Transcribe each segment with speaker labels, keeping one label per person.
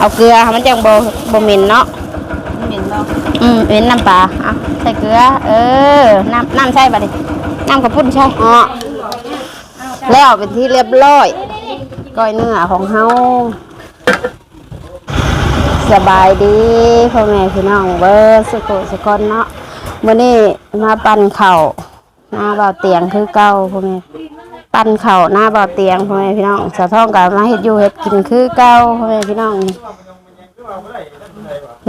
Speaker 1: เอาเกลือมันจังบ่บ่เหม็นเนาะ
Speaker 2: เหม็นบ่
Speaker 1: อืมเป็นน้ำปลาเอาใส่เกลือ เออ น้ำน้ำใช่ปะดิน้ำกระปุ้นใช่อ๋อแล้วเป็นที่เรียบร้อยก้อยเนื้อของเฮาสบายดีพ่อแม่พี่น้องเบิร์สกุสกอนเนาะมื่อนี้มาปั่นเข่าวหน้าเบาเตียงคือเก่าพ่อแม่ ปั่นเข่าหน้าเบาเตียงพ่อแม่พี่น้องสะท้องกับมาเฮ็ดอยู่เฮ็ดกินคือเก่าพ่อแม่พี่น้อง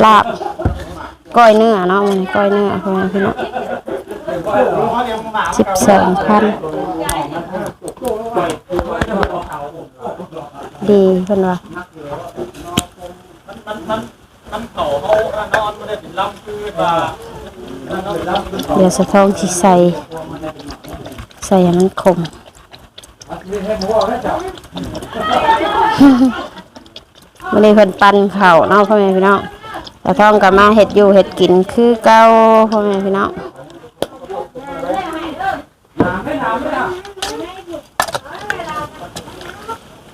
Speaker 1: ลาบก้อยเนื้อเนาะมันก้อยเนื้อพ่อแม่พี่น้องสิบสองพันดีเพิ่นว่า
Speaker 3: เข่าเขานอนวะ
Speaker 1: เดี๋ยวสะท้องสิใส่ ใส่ให้มันขม วันนี้เพิ่นปั่นข้าเนาะพ่อแม่พี่น้องสะท้องก็มาเฮ็ดอยู่เฮ็ดกินคือเก่าพ่อแม่พี่น้อง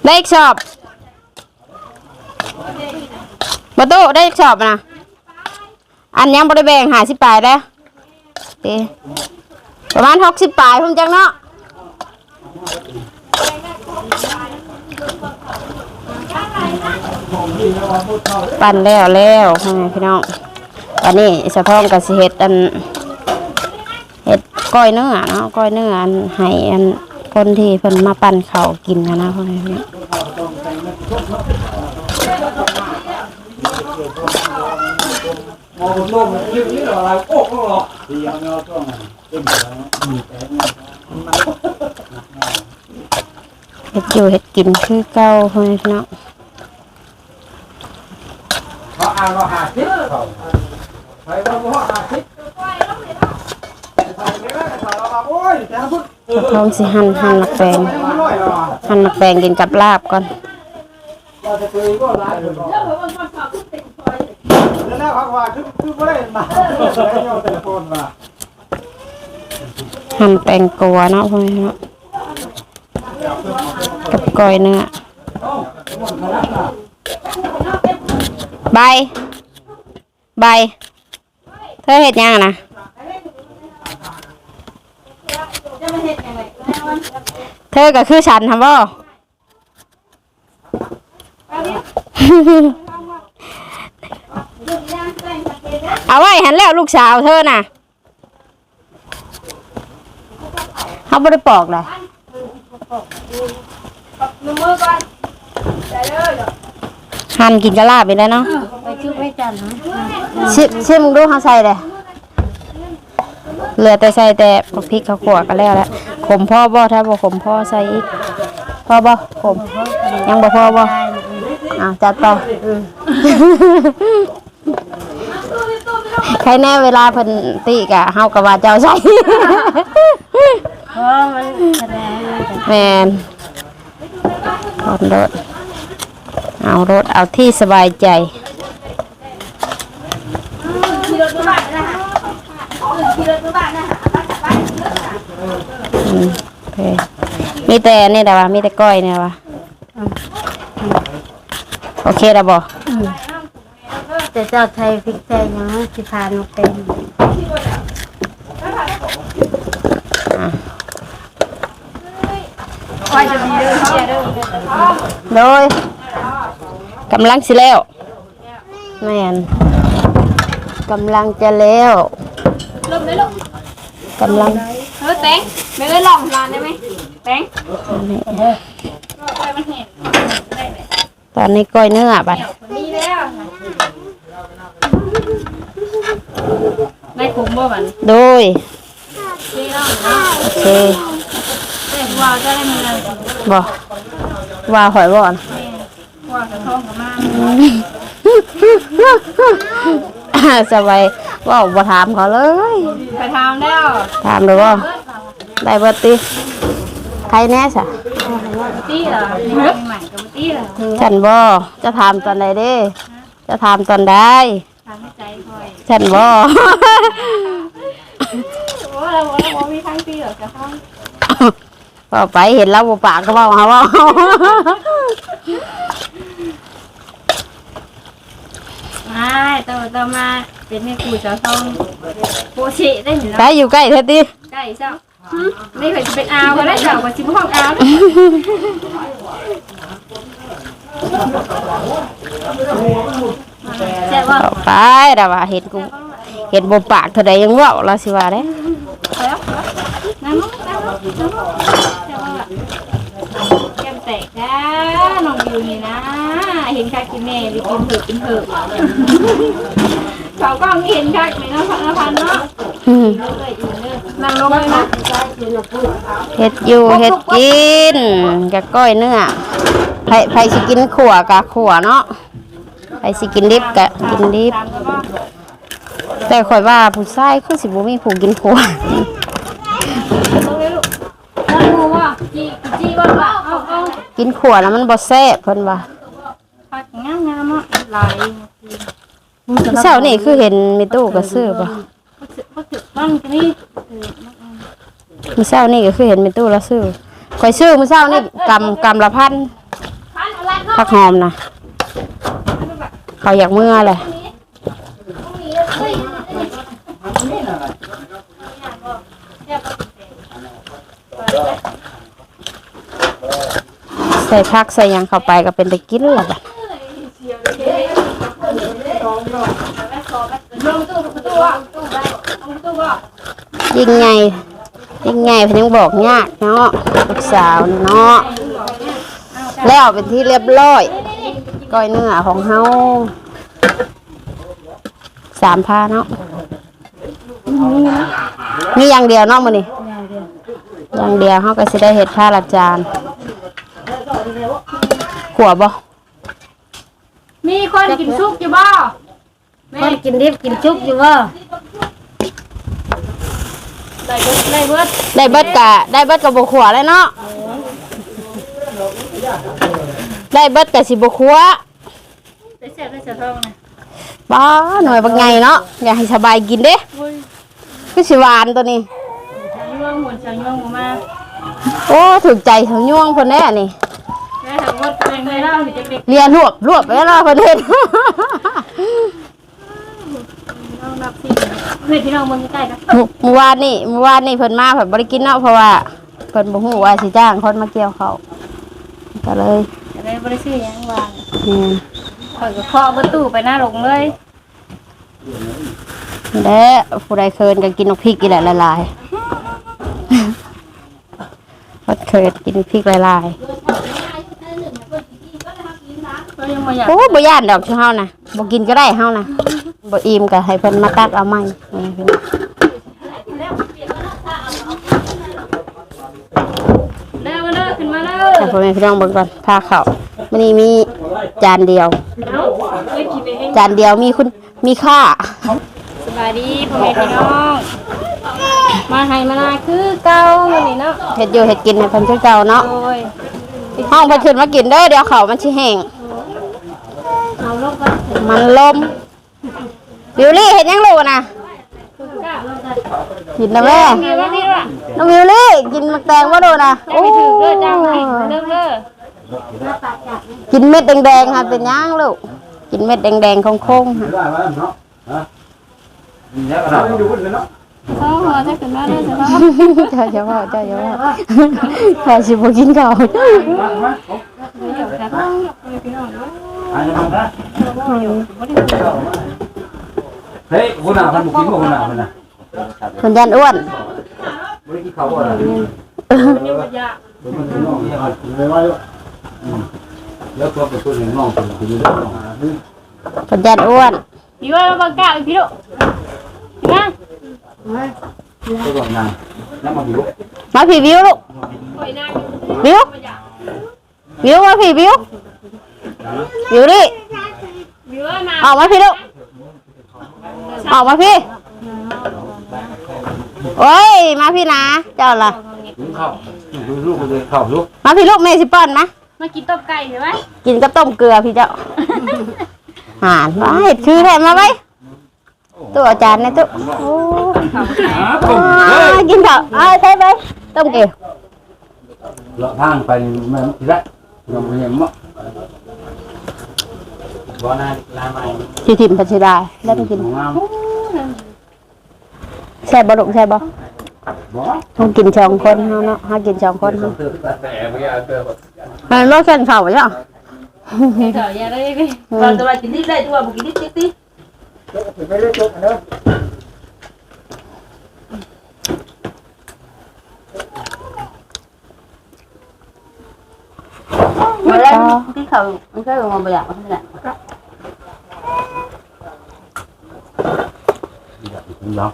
Speaker 1: ได้อีกสอบประตูได้อีกสอบนะอันยังบริแบ่งหาสิบปลายแล้วประมาณหกสิบปลายพุ่มจังเนาะ ปั่นแล้วแล้วพี่น้องอันนี้สะท้องกับสิเห็ดอันเห็ดก้อยเนื้อเนาะก้อยเนื้ออันให้อันคนที่เพิ่นมาปั่นเขากินกันนะพ่อแม่พี่น้อง
Speaker 3: มองโลกยืดยืดอะไรโอ้โหหรอ
Speaker 1: เงา
Speaker 3: ต้องมีแต่
Speaker 1: ห็ดอยู่เห็ดกินคือเก่าพ่อแม่พี่น้อง
Speaker 3: เขาอ่านว่าหาทิศเขาไปว่าว่าหาทิศโอ้ยแต่พุทธ
Speaker 1: พร้อมสิหั่นหั่นหมักแปลง
Speaker 3: หั่นห
Speaker 1: มักแปลงกินกับลาบก่อน
Speaker 3: เราจะคุยก็ร้ายเลยแล้วพักว่าคือคือไม่ได้มาแล้วเอาเทเลโฟนมา
Speaker 1: หั่นแปงกัวเนาะพ่อแม่พี่น้อง ก้อยเนื้อใบ ใบ เธอเห็ดยังนะเธอก็คือฉันทำบ่เอาไว้หันแล้วลูกสาวเธอน่ะเขาไม่ได้ปอกเลย หั่นกินกะลาบไปแล้วเนาะ
Speaker 2: ไปจุ๊บไว้จันทร์
Speaker 1: ชิมชิมดูเขาใส่เลยเหลือแต่ใส่แต่พริกข้าวขัวก็แล้วแหละขมพ่อบ่ถ้าบ่ขมพ่อใส่อีกพ่อบ่ขมยังบ่พ่อบ่อ่าจัดต่อใครแน่เวลาเพิ่นติกะเฮาก็ว่าเจ้าใส่
Speaker 2: เพราะมันแสดง
Speaker 1: แมน ถอนรถ เอารถเอาที่สบายใจมโอเคมีแต่นี่แต่ว่ามีแต่ก้อยเนี่ยวะโอเคแล้วบอก
Speaker 2: แต่เจ้าไทยพริกไทยยังสิพาน มาเป็น
Speaker 1: โดยกำลังสิแล้วแมนกำลังจะแล้ว
Speaker 4: ลมได้ลูก
Speaker 1: กำลัง
Speaker 4: เออแตงไม่ได้ลองร้านได้ไหมแตงไปมันเห็น
Speaker 1: ตอนนี้ก้อยเนื้อบัด
Speaker 4: นี่แล้วได้คุ้มบ่บัน
Speaker 1: โดย
Speaker 4: นี่เนาะเนาะ
Speaker 1: โอเค
Speaker 4: แต่ ว่าจะได้มีอะไร
Speaker 1: บอกว่าหอยบ่อน
Speaker 4: ว่าจะท้องกับมา
Speaker 1: สบายว่าบ่ถามเขาเลย
Speaker 4: ไปทำแล้ว
Speaker 1: ถามเลยว่าได้บ่ติใครแน่สะ
Speaker 4: ตี้เหรอใหม่กับตี้เหรอ
Speaker 1: ฉันบ่จะถามตอนใดเด้ จะถามตอนใด
Speaker 4: ทำให้ใจคอย
Speaker 1: ฉันบ่
Speaker 4: โอ้เราเรามีทั้งตี้เหรอจะท้อง
Speaker 1: ว่าไปเห็นเราบ่ปากก็เว้าหาเว่า
Speaker 2: ต่อต่อมาเป็นแม่กูสาวทองโปชิได้เห็น
Speaker 1: ไป
Speaker 2: เนาะ
Speaker 1: อยู่ใกล้เท่าติ
Speaker 2: ใกล้เจ้าไม่เคยเป็นอาวก็ได้เจ้าว่าสิบห้องอาวแซ่บว่า
Speaker 1: เอาไปแต่ว่าเห็นกูเห็นบ่ปากเท่าใดยังเว้าล่ะสิว่าเด้
Speaker 2: แล้ว น้ำมันน้ำมันน้ำมันแซ่บว่าแก้มแตกจ้าน้องวิวนี่นะ เห็นคักกินแม่หรือกินเผือกกินเผือกเขากล้องเห็นคักไหมเนาะพันละพันเนาะ
Speaker 1: อืม
Speaker 2: เลยอีกเลยนั่งลงเลยนะ
Speaker 1: เฮ็ดอยู่เฮ็ดกินกับก้อยเนื้อไผไผสิกินขัวกะขัวเนาะไผสิกินดิบกะกินดิบ แต่ข่อยว่าผู้ชายคือสิบ่มีผู้กินขัว
Speaker 2: ลงเลยลูกนั่งงูว่าจีจีว่าว่าเอาเอา
Speaker 1: กินขัวแล้วมันบ่แซ่บเพิ่นว่า
Speaker 2: ผักงามงามๆเนาะหลาย
Speaker 1: เช้านี่คือเห็นมีตู้ก็ซื้อบ่
Speaker 2: พักถึพักถึมันก็นี่
Speaker 1: มื้อเช้านี่ก็คือเห็นมีตู้แล้วซื้อข่อยซื้อมื้อเช้านี่กำกำละพัน
Speaker 2: พันอะไรเนาะ
Speaker 1: ผักหอมนะเขาอยากเมื่อแหละ ใส่ผักใส่ยังเข้าไปก็เป็นตะกินและบัด
Speaker 2: ลงตู้ปรอก
Speaker 1: ยิ่งไงยิ่งไงเพิ่นยังบอกยากเนาะลูกสาวเนาะแล้วเป็นที่เรียบร้อยก้อยเนื้อของเฮาสามพาเนาะ มีอย่างเดียวเนาะมื้อนี้อย่างเดียวเฮาก็สิได้เฮ็ดผ้าละจานขัวบ่
Speaker 2: มีคนกินซุปอยู่บ่แม่กินดิบกินซุปอยู่บ่ได้เบิดได้เบิด
Speaker 1: ได้เบิดกะได้เบิดกับบ่ขัวเลยเนาะได้เบิดกะสิบ่ขัว
Speaker 2: ได้เสียได้เสียทองนะ
Speaker 1: บ้าหน่อยบักไงเนาะอยากให้สบายกินเด้ คือสิหวานตัวนี้
Speaker 2: ชาวยวงหุ่นชาวยวงมา
Speaker 1: โอ้ถูกใจเถาย่วงเพิ่นแน่นี่
Speaker 2: แม่ถามว่าเป็นไงเล่าถึงจะเด็ก
Speaker 1: เรียนรวบรวบไปแล้วเพิ่นเฮ็ด
Speaker 2: น้องนับสิเฮ้ยพี่น้องมึงใกล้กัน
Speaker 1: เมื่อวานนี่เมื่อวานนี่เพิ่นมาเพิ่นบ่ได้กินเนาะเพราะว่าเพิ่นบ่ฮู้ว่าสิจ้างคนมาเกี่ยวเขาวก็เลย
Speaker 2: จะได้บริสุทธิ์ยังวาง
Speaker 1: นี่
Speaker 2: ข่อยก็เคาะประตูไปหน้าหลงเลย
Speaker 1: แล้ผู้ใดเคินก็กินนกพริกอีแหละละลายพดเคินกินพริกละลาย
Speaker 2: ก็ยังมาอยาก
Speaker 1: โอ้บ่ย่านดอกชื่อเฮานะบ่กินก็ได้เฮานะบ่อิ่มก็ให้เพิ่นมาตักเอาใหม่นี่พี่น้อง
Speaker 2: แล้วมาเลิกขึ้นมาเลิก
Speaker 1: ให้พ่อแม่พี่น้องเบิ่งก่อนพาเข้ามื้อนี้มีจานเดียว
Speaker 2: เอาเอ้ยกินเอง
Speaker 1: จานเดียวมีคุณมีค่า
Speaker 2: ส บายดีพ่อแม่พี่น้อง มาให้มานาคือเก่ามื้อนี้เนาะ
Speaker 1: เฮ็ดอยู่เฮ็ดกินให้เพิ่นคือเก่าเนาะ
Speaker 2: โอ้ย
Speaker 1: ห้องเพิ่นขึ้นมากินเด้อเดี๋ยวเขาวมันสิแห้ง
Speaker 2: เอาลงก่อน
Speaker 1: มันลมวิวลี่เฮ็ดหยังลูกน่ะ
Speaker 2: ก้าลงก่อน
Speaker 1: กินนะแม่
Speaker 2: มีว่านี่ว่ะ
Speaker 1: น้องวิวลี่กินมักแตงบ่ดูน่ะ
Speaker 2: ยังไม่ถึงเด้อจ้างให้เริ่มเด้อ
Speaker 1: กินเม็ดแดงๆค่ะเป็นหยังลูก กินเม็ดแดงๆโค้งๆค่ะ
Speaker 3: ได้ไหมเนาะฮะ เนี่ยก็ได้อยู่คนเดียวเนาะ
Speaker 2: สองหัวจะขึ้นมาเด้อจะ
Speaker 1: เจ้าจะว่าเจ้าจะว่าข้าสิบ่กินข้าว
Speaker 3: มาน่าเฮ้ยคนหนาพันบุกินคนหนาคนน่ะ
Speaker 1: คนยันอ้วน
Speaker 3: บ่ได้กินข้าวบ่ะ
Speaker 2: ยังบ่อยาก
Speaker 3: มันเป็นน้องเนี่ยครับไม่ไหวแล้วตัวเป็นตัวหนึ่งน้องเป็นคือเรื่องน้องหาคือ
Speaker 1: คนยันอ้วน
Speaker 2: พี่ว่าบังกะพี่ลูก มา
Speaker 3: ตัวก่อนนางแล้วมาอยู่
Speaker 1: มาพี่วิวลูกวิววิวมาพี่วิววิวนี่
Speaker 2: พี่ว่ามา
Speaker 1: ออกมาพี่ลูกออกมาพี่โอ้ยมาพี่นะเจ้าล่ะ
Speaker 3: กินข้าวดูลูกไปเลยข้าวลูก
Speaker 1: มาพี่ลูกเมสิป้อนนะ
Speaker 2: มากินต้มไก่ใช่ไหม
Speaker 1: กินกับต้มเกลือพี่เจ้าหานมาเห็ดคือแทนมาไว้ ตัวอาจารย์ในตู้โอ้
Speaker 3: หาต้มเฮ้
Speaker 1: อ่ายกินข้าวอ่าใช่ไหมต้มเกลือ
Speaker 3: เลาะทางไปมันทีละยังบ่ยังบ่บ่น่าลาใหม่
Speaker 1: สิถิ่มพัชดาแล้วไปกิน
Speaker 3: งาม
Speaker 1: แซ่บบ่ลูกแซ่บบ่
Speaker 3: บ่
Speaker 1: เฮากินสองคนเฮาเนาะเฮากินสองคนเฮา
Speaker 3: เติมแต่ไม่เอาเติม
Speaker 1: มันบ่แค่นข้าวจ้ะ
Speaker 2: เดี๋ยวอย่าเลยดิ
Speaker 1: อืม
Speaker 4: เราจะมากินที่ได้ตัวบุกินที่ติ๊กติ๊ก
Speaker 3: ไม่ได้จบเด้อ
Speaker 4: มาแล้วที่เขาไม่ใช่มาประหยัดมาขนาด
Speaker 3: เนาะ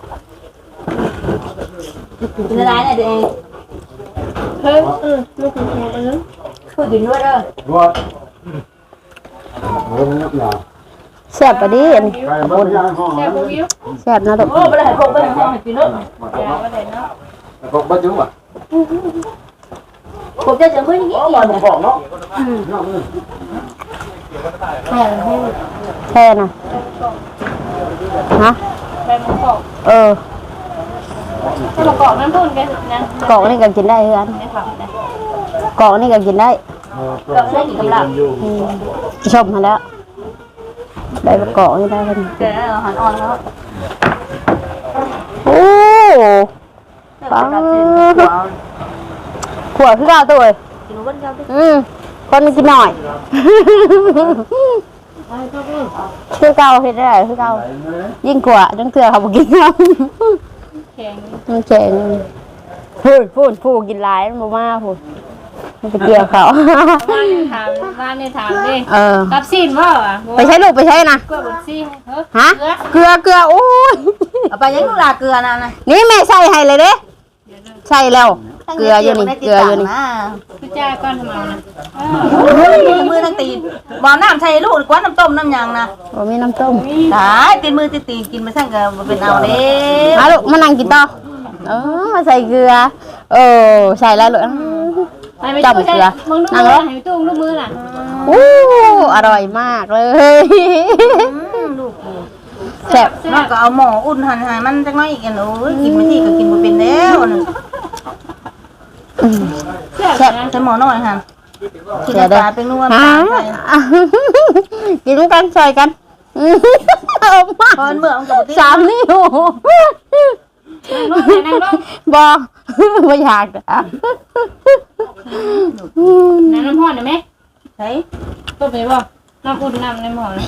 Speaker 4: กินอะไรเนี่ยเด็ก
Speaker 2: เฮ้ยเออลูกของแกเออ
Speaker 4: พูดกินด้ว
Speaker 1: ซ่บปะดิอัน
Speaker 3: ไปบ่ย่างห้อง
Speaker 2: แซ่บบ่วิว
Speaker 1: แซ่บนะลูก
Speaker 4: โอ้ไปเลยพกไปห้องกินด้วย
Speaker 2: อย่าว่าได้เนาะ
Speaker 3: พกบ่จุอะ
Speaker 4: ผมจะจะเฮ้ยนี่
Speaker 3: บ่บ่บอกเนาะ
Speaker 1: แค่น่ะฮะ
Speaker 2: ใบมะกอก
Speaker 1: เออ
Speaker 2: ใบมะกอกนั่นพุ่นกันนะ
Speaker 1: กอกนี่ก็กินได้เฮือน
Speaker 2: ไม่ทำนะ
Speaker 1: กอกนี่ก็กินได้
Speaker 4: เราใช้กินกับเรา
Speaker 1: อืมชมมาแล้ว ได้ประกอบนี่ได้กัน
Speaker 4: เจออาหารอ่อนแล้ว
Speaker 1: โอ้
Speaker 4: ป้า
Speaker 1: ขวดคือเก่าตัวเอ้ย
Speaker 4: กินวันเดียวดิ
Speaker 1: อืมคนกินหน่อยคือเก่าเฮ็ดได้คือเก่ายิ่งกว่าจังเถื่อเขาบ่กินน้ำ
Speaker 2: แข็ง
Speaker 1: มันแข็งพูดพูดพูดกินหลายมันบ่มาพูด มันไปเกี่ยวเขา
Speaker 2: บ้านนี่ถามบ้านนี่ถามดิ
Speaker 1: เออ
Speaker 2: กับซีนว่าอะ
Speaker 1: ไปใช้ลูกไปใช้นะ
Speaker 2: กล้วยบดซีเฮ้ย
Speaker 1: ฮะ เกลือเกลือโอ้ย
Speaker 4: เอาไปยังลูกลาเกลือนะนะ
Speaker 1: นี่แม่ใส่ให้เลยเด้ใส่แล้ว เกลืออยู่นี่ เกลืออยู่นี่
Speaker 2: พี่จ้าก้อนทำไมนะ
Speaker 4: มือทั้งตีนบ่น้ำใส่ลูกกว่าน้ำต้มน้ำยางนะ
Speaker 1: บ่มีน้ำต้ม
Speaker 4: ตายตีมือตีตีกินมาสั่งกับเป็นเอาเด้
Speaker 1: มาลูกมานั่งกินต่อเออมาใส่เกลือ เออ ใส่แล้วลูก
Speaker 2: ไปไปตู้ใช่มึงดูมือให้ตู้ลูกมือน่ะ
Speaker 1: อู้อร่อยมากเลย
Speaker 4: ลูก
Speaker 1: แซ่บ
Speaker 4: น้องก็เอาหม้ออุ่นหันหายมันจักน้อยอีกอันโอ้ยกินมาที่ก็กินมาเป็นแล้วอัน
Speaker 1: อืม
Speaker 2: แซ่บนะ
Speaker 4: ใส่หม้อน้อยหันกิน
Speaker 1: เดี๋ยว
Speaker 4: ป
Speaker 1: เด้อ
Speaker 4: ลาเป็นนัว
Speaker 1: ฮะ
Speaker 4: ปลาใส่
Speaker 1: กินกันใส่กันอืมเอามา
Speaker 4: พอมันเบื่อมันก็บ่ติ
Speaker 1: สามนิ้ว
Speaker 2: นั่งลงนั่งลง
Speaker 1: บอกไม่อยากอะ
Speaker 2: น้ำน้ำห่อนได้ไหม
Speaker 4: ใส่
Speaker 2: ต้มไปบ่น้ำอุ่นน้ำในหม้อนะ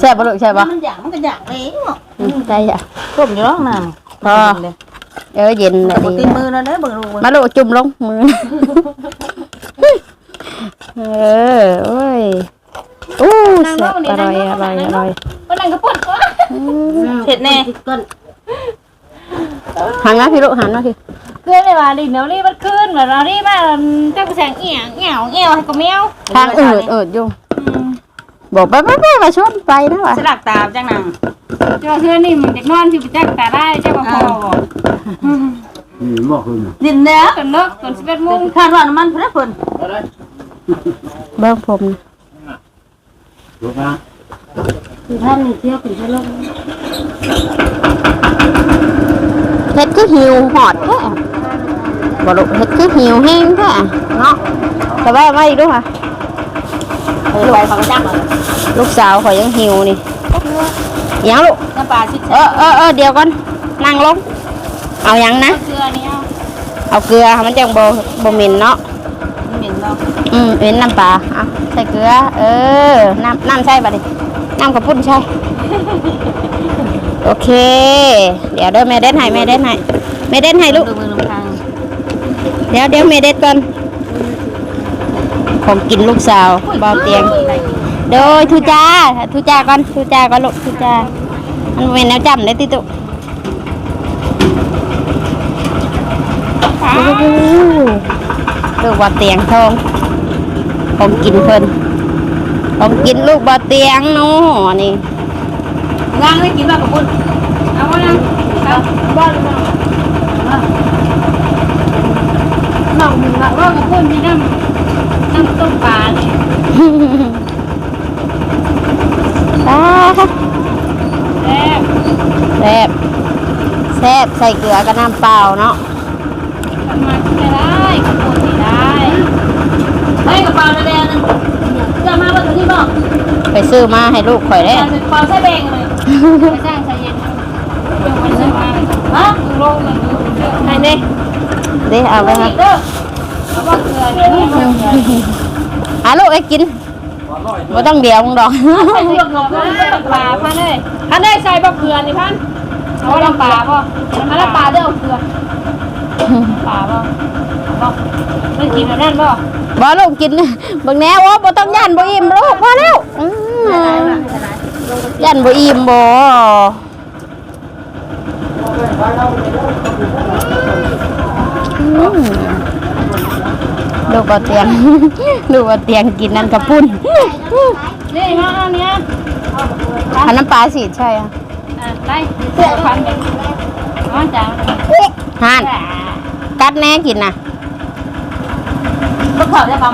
Speaker 1: แซ่บปะลูกแซ่บปะ
Speaker 4: มันอยากมันก็อยากเองเนาะ
Speaker 1: อืมได้อะ
Speaker 4: ต้มอยู่ร้องน้ำ
Speaker 1: พอเออเย็นแหละ
Speaker 4: บ่
Speaker 1: ดี
Speaker 4: ตีมือนะเด้อเบิ่งลูก
Speaker 1: มาลูกจุ่มลงมือเออโอ้ยอู้แซ่บอร่อยอร่อยอร่อย
Speaker 2: ก็นั่งกระปุ่นก็
Speaker 4: เผ็ดแน่
Speaker 1: หันมาพี่ลูกหันมาพี่
Speaker 2: เกลือเลยว่าดิเดี๋ยวรีบมันขึ้นแบบเรารีบมาเจ้ากูแสงเอี่ยงเอี่ยวเอี่ยวให้กับแมว
Speaker 1: ทางอืดอืดอยู่บอกไปไปไปมาชนไปนะวะ
Speaker 4: สลักตาจังนัง
Speaker 2: เจ้าเพื่อนนี่มันจะนอนที่ไปจักตาได้เจ้าก็พอบอก
Speaker 3: นี่หม้อคืน
Speaker 4: ดินแล้ว
Speaker 2: จนเลิกจนสิบเอ็ดโมง
Speaker 4: คาดว่าน้ำมันเพิ่นเพิ่น
Speaker 1: เบิ้งผม
Speaker 3: ลูก นะ
Speaker 4: ท่านเที่ยวขึ้นลง
Speaker 1: เฮ็ดคือหิวหอดแท้บ่ลูกเฮ็ดคือหิวแห้งแท้เนาะแต่ว่าไม่ดูค่ะ
Speaker 4: เออไปฟังจัง
Speaker 1: ลูกสาวข่อยยังหิวนี่ยังลูก
Speaker 4: น้ำปลาชิด
Speaker 1: เออเออเออเดี๋ยวก่อนนั่งลงเอายังนะ
Speaker 2: เกลือนี่เอา
Speaker 1: เอาเกลือมันจังบ่บ่เหม็นเนาะ
Speaker 4: เหม็นเนาะ
Speaker 1: อืมเป็นน้ำปลาเอาใส่เกลือ เออ น้ำน้ำใช่ป่ะ ดิน้ำกระปุ้นใช่ โอเค เดี๋ยวเด้อแม่เด็ดให้แม่เด็ดให้แม่เด็ดให้ลูก
Speaker 4: ดูมือลงทาง
Speaker 1: เดี๋ยวเดี๋ยวแม่เด็ดก่อนผมกินลูกสาวเบาเตียง โดยทุจ้าทุจ้าก่อนทุจ้าก่อนลูกทุจ้ามันเป็นแนวจำเลยติตุลูกบาเตียงทองผมกินเพิ่น ผมกินลูกบาเตียงเนาะนี่
Speaker 4: งางได้กินแบบกับปุ้น
Speaker 2: เอาวะนะเอาบ้านเราหน่องหนึ่งละว่ากับพุ่นที่น้ำน้ำต้มปลาเนี่ย
Speaker 1: อ่า
Speaker 2: แซ่บ
Speaker 1: แซ่บแซ่บใส่เกลือกับน้ำเปล่าเนาะ
Speaker 2: ทำมาที่ได้กับพุ่นที่ได้
Speaker 4: ได้กระเป๋าแดงนึง จะมาว่าตัวนี้บ่
Speaker 1: ไปซื้อมาให้ลูกข่อยได้
Speaker 4: เปล่าใส่เบงเลยไปจ้างใส่เย็นเดี๋ยวไปซื้อมาฮะลงเลยไหนเนี่ย
Speaker 1: เด้เอาไปครับ
Speaker 4: เด้อเอาบ้างเกลือเนี่ย
Speaker 1: อะลูกไอ้กินบ่ต้องเดียวมึงดอก
Speaker 4: ใส่เกลือก่อนนะปลาพันเลยพันได้ใส่บะเกลือนี่พันเอาลำปลาป่ะเอาลำปลาเด้อเอาเกลือ ปลาป่ะป่ไม่กินแบบนั้นป่
Speaker 1: บ่ลูกกินเบิ่งแนวว่าบ่ต้องย่านบ่อิ่มลูกพอแล้วอืมย่านบ่อิ่มบ่อืมลูกบ่เตียงลูบ่เตียงกินนั่นกระปุ้น
Speaker 4: นี่มาเอาเนี้ย
Speaker 1: อันน้ำปลาสิใช่อะ
Speaker 4: อะได้เสื้อพันกัน อ๋อจ้า
Speaker 1: ห่านกัดแน่กินน่ะ
Speaker 4: ลูกเขาได้ป่ะ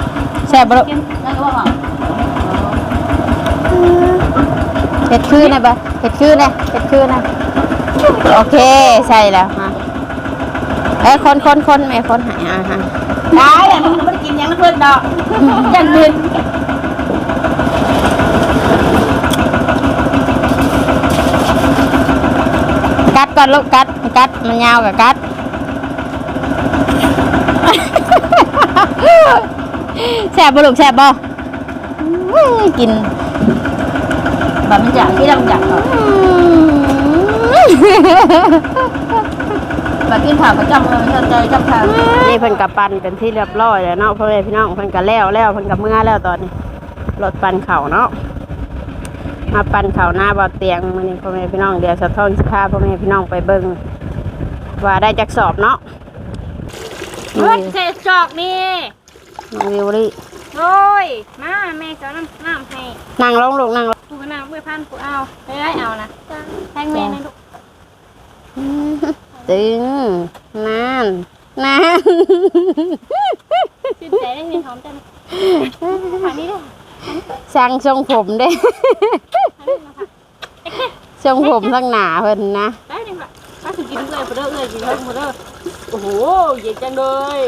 Speaker 1: แซ่บบ่ลูก
Speaker 4: กินนั่นก็ว่า
Speaker 1: เผ็ดคือนะบ่เผ็ดคือนะเผ็ดคือนะโอเคใช่แล้วฮะเอ้ยคนคนคนแม่คนหายอะฮะ
Speaker 4: ได้อะมึงไม่ได้กินยังเพื่อนดอกยันเพื่อน
Speaker 1: กัดก่อนลูกกัดกัดมันยาวกับกัดแซ่บบ่ลูกแซ่บบ่อื้อกิน
Speaker 4: แบบมันอยากที่เราอยากก่อนแบบกินผักประจำเลยมันใจจำทาง
Speaker 1: นี่เพิ่นกับปั่นเป็นที่เรียบร้อยแล้วเนาะพ่อแม่พี่น้องเพิ่นกับแล้วแล้วเพิ่นกับเมื่อแล้วตอนนี้รถปั่นเข่าเนาะ มาปั่นเข่าหน้าบ่อเตียงมื้อนี้พ่อแม่พี่น้องเดี๋ยวสะท้อนสิพาพ่อแม่พี่น้องไปเบิ่งว่าได้จักสอบเนาะ
Speaker 4: เฮ้ยเศษจอกนี่
Speaker 1: น้องวิวลี่
Speaker 4: โอ้ยมาแม่จะน้ำน้ำให้
Speaker 1: นั่งลงลูกนั่งลง
Speaker 4: กูก็น้ำเมื่อพันกูเอาไม่ได้เอานะแทงแม่นะลูก
Speaker 1: ตึงนานนาน
Speaker 4: ชื่นใจได้เงินหอมจังผ่านนี้ด้วย
Speaker 1: ช่างทรงผมเด้ ทรงผมทั้งหนาเพิ่นนะ
Speaker 4: ได้เลยค่ะถ้าถึงกินเลยพอเด้อเลยกินเพิ่มพอเด้อโอ้โหเย็นจังเลย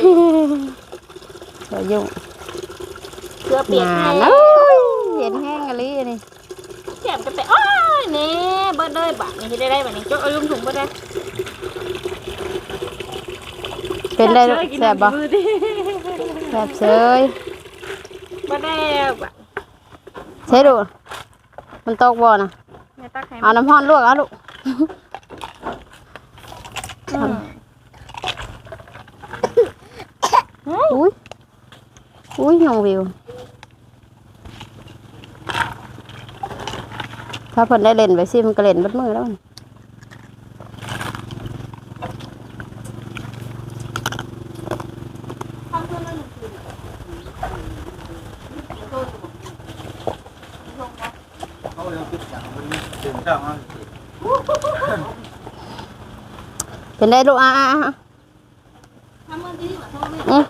Speaker 1: สวยยุ่ง
Speaker 4: เสื้อเปียก
Speaker 1: นาน
Speaker 4: แล้
Speaker 1: แล้ว
Speaker 4: ว
Speaker 1: เย็นแห้งอะไรนี่
Speaker 4: แถมกันไปโอ้ยนี่เบิร์ดเลยบะนี่ได้ได้แบบนี้จกเอาลุมถุงเบิร์ดได้
Speaker 1: เป็นได้ลูกแซ่บบ่แซ่บเซย
Speaker 4: เบิร์ดได้บะ
Speaker 1: ใช่ดูมันตกบ่นะ
Speaker 4: แม่ตักให้
Speaker 1: เอาน้ำร้อนลวกเอาลูกอุ้ยอุ้ยน้องวิว ถ้าเพิ่นได้เล่นไปสิมันก็เล่นเบัดมือแล้วมัน
Speaker 3: เขายังติดอย่างมันถึงเจ้ามัน
Speaker 1: เป็นได้ลูกอะอืม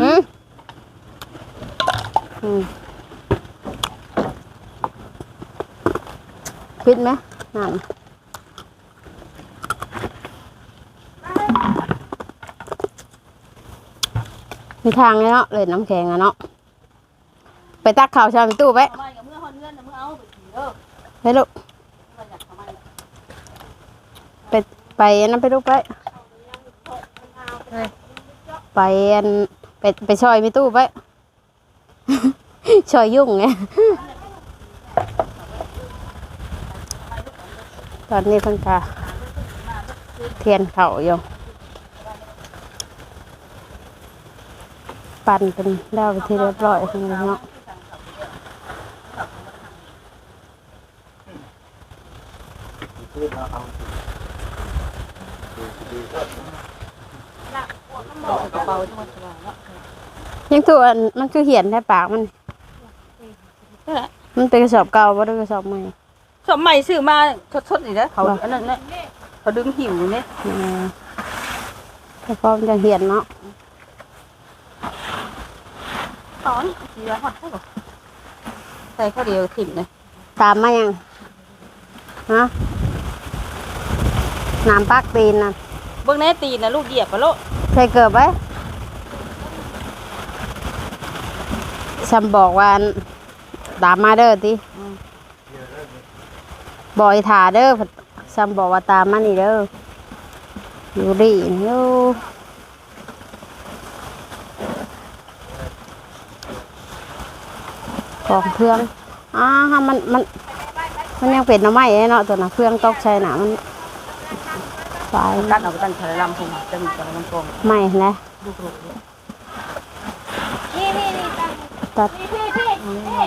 Speaker 1: อืมอืมคิดไหมนั่นมีทางเลยเนาะเลยน้ำแข็งอะเนาะไปตักข่าวชาวตู้ไป
Speaker 4: ไป
Speaker 1: ลูกไปไปนนั้นไปลูกไปไปอันไปไปซอยมีตู้ไปซอยยุ่งไงตอนนี้เพิ่นกาเทียนเข่าอยู่ปั่นเป็นแล้วไปที่เรียบร้อยคุณเนาะ
Speaker 4: เป๋าจังหวัดสระเนาะ
Speaker 1: ยังตัวอันมันคือเหียนแค่ปากมันมันเป็นกระสอบเก่าบ่ได้กระสอบใหม่
Speaker 5: สมัยซื้อมาสดๆนี่นะเขาอันนั้นเนี่ยเขาดึงหิวเนี่ย
Speaker 1: อ่าแต่พอมันจะเหียนเนาะ
Speaker 5: ตอนสีละหอดเท่าไหร่ใส่ข้าวเดียวถิ่มเลย
Speaker 1: ตามมายังฮะน้ำปักตีนนะ
Speaker 5: เบื้องแน่ตีนนะลูกเหยียบปะโลก
Speaker 1: ใส่เกือบไว้ ฉันบอกว่าอันตามมาเด้อติบอยถาเด้อซ้ำบอกว่าตามมานี่เด้ออยู่ดีอยู่ของเครื่องอ่ามันมันมันยังเป็นหน้ำไม้เนาะตัวน่ะเครื่องตกใช่น่ะมันตาย
Speaker 5: ตัดเอาไปตั้งทะเลลำพุงจะมีทะเลลำโพง
Speaker 1: ไม่นะ
Speaker 5: ลูกหลูก
Speaker 2: นี่นี่นี่ ตั้ง
Speaker 1: ตัด
Speaker 2: นี่พี่พี่นี่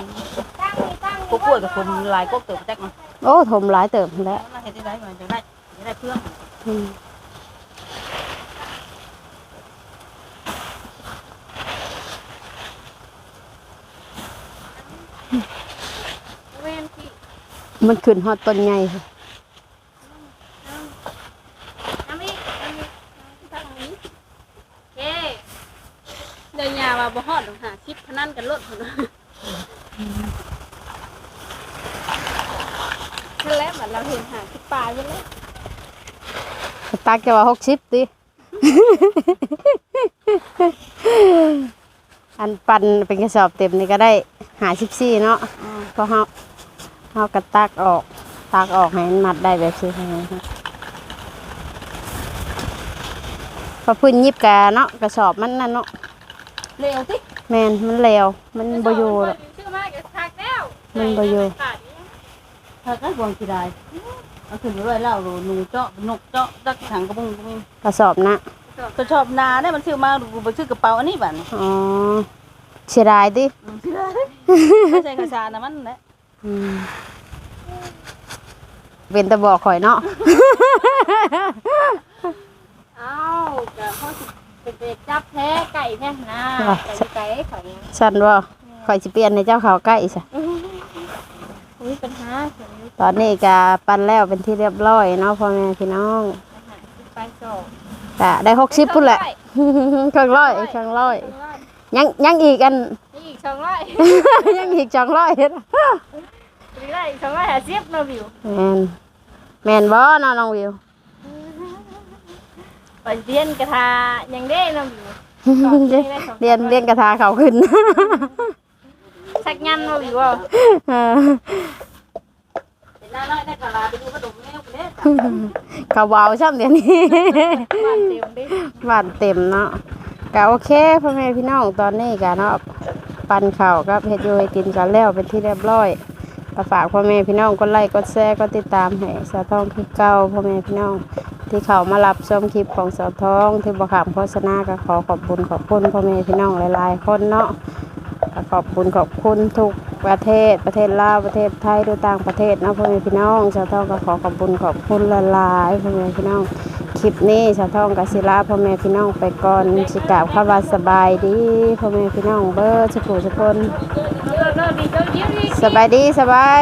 Speaker 2: ตั้งนี่ตั้ง
Speaker 5: กูป่วยกับคนหลายก็เติบแจ็คมา
Speaker 1: โอ้ถมหลายเติบแล้ว
Speaker 5: น่าเห็นได้ไหมจะได้จะได้เพื่อน
Speaker 1: อืม
Speaker 2: เว้นพี่
Speaker 1: มันขึ้นฮอดต้นใหญ่
Speaker 2: น้ำอีกน้ำอีกตั้งนี้เย้
Speaker 4: เดินยาว่าบ่ฮอดหรอกหาคลิปพ นันกันรถพุ่นน่ะนั่นแหละบัดเราเห็นหาคลิปปลาอยู่แล้ว
Speaker 1: ตักจะว่าหกสิบติอันปันเป็นกระสอบเต็มนี่ก็ได้หาสิบสี่เนาะก็เฮาเฮากระตักออกตักออกให้มันมัดได้แบบนี้พอพื้นยิบกะเนาะกระสอบมันนั่นเนาะ
Speaker 5: เร็วสิ
Speaker 1: แมนมันเลวมันบอยู่หรอก
Speaker 4: ชื่อมากก็ทักแล้ว
Speaker 1: มันบ่อยู่
Speaker 4: ขาดอีก
Speaker 5: ถ้าก็บวงกี่ได้เอาขึ้นไปเลยเล่าดูนูเจาะนกเจาะตักถังกระบุงกระบุง
Speaker 1: กระสอบนะ
Speaker 5: ก็ชอบนาเนี่ยมันซื้อมาดูไปซื้อกระเป๋าอันนี้บ้าน
Speaker 1: อ๋อเสียดายดิ
Speaker 5: ซื้อได้ไม่ใช่กระชานะมันแหละ
Speaker 1: อืมเป็นตะบอกข่อยเนาะ
Speaker 2: เอ้าก็เขาสิ เป็นเด็กจับแพ้ไก่แท้นะไก่ไก่ข่อยยัง
Speaker 1: ฉันว่าข่อยสิเปลี่ยนในเจ้าเขาใกล้ซะ
Speaker 2: มีปัญหาเสียง
Speaker 1: ตอนนี้ก็ปันแล้วเป็นที่เรียบร้อยเนาะพ่อแม่พี่น้อง
Speaker 2: ไปสอบ
Speaker 1: ก็ได้หกสิบพุ่นแหละเครื่องร้อยเครื่องร้อยยังยังอีกอัน
Speaker 2: นี่อีกสองร้อย
Speaker 1: ยังอีกสองร้อย
Speaker 2: อีกได้อีกสองร้อยห้าสิบเนาะวิว
Speaker 1: แมนแมนบ่เนาะน้องวิว
Speaker 2: ไปเรียนกระทายังได้เนาะวิว
Speaker 1: เรียนเรียนกระทาเขาขึ้น
Speaker 2: สักยันเนาะวิวอะ
Speaker 1: เออ
Speaker 5: เป็นหน้าน้อยได้กะลาไปดูกระดมแมวเนี่ย
Speaker 1: เขาเบาช่ำเดี๋ยวนี้
Speaker 2: บ้านเต็มดิ
Speaker 1: บ้านเต็มเนาะก็โอเคพ่อแม่พี่น้องตอนนี้ก็เนาะปันข่าวกับเฮ็ดอยู่ให้กินกันแล้วเป็นที่เรียบร้อยก็ฝากพ่อแม่พี่น้องกดไลค์กดแชร์กดติดตามให้สาวทองคือเก่าพ่อแม่พี่น้อง ที่เขามารับชมคลิปของสาวทองที่บอขามโฆษณาก็ขอขอบคุณขอบคุณพ่อแม่พี่น้องหลายๆ คนเนาะขอบคุณขอบคุณทุกประเทศประเทศลาวประเทศไทยหรือต่างประเทศเนาะพ่อแม่พี่น้องสาวทองก็ขอขอบคุณขอบคุณหลายๆพ่อแม่พี่น้องคลิปนี้ชาวท่องกศิลาพ่อแม่พี่น้องไปก่อนสิกาบข้าวาสบายดีพ่อแม่พี่น้องเบอร์สุขุสุคน
Speaker 2: เลิกกดีเลิกเดี๋ยวดี
Speaker 1: สบายดีสบาย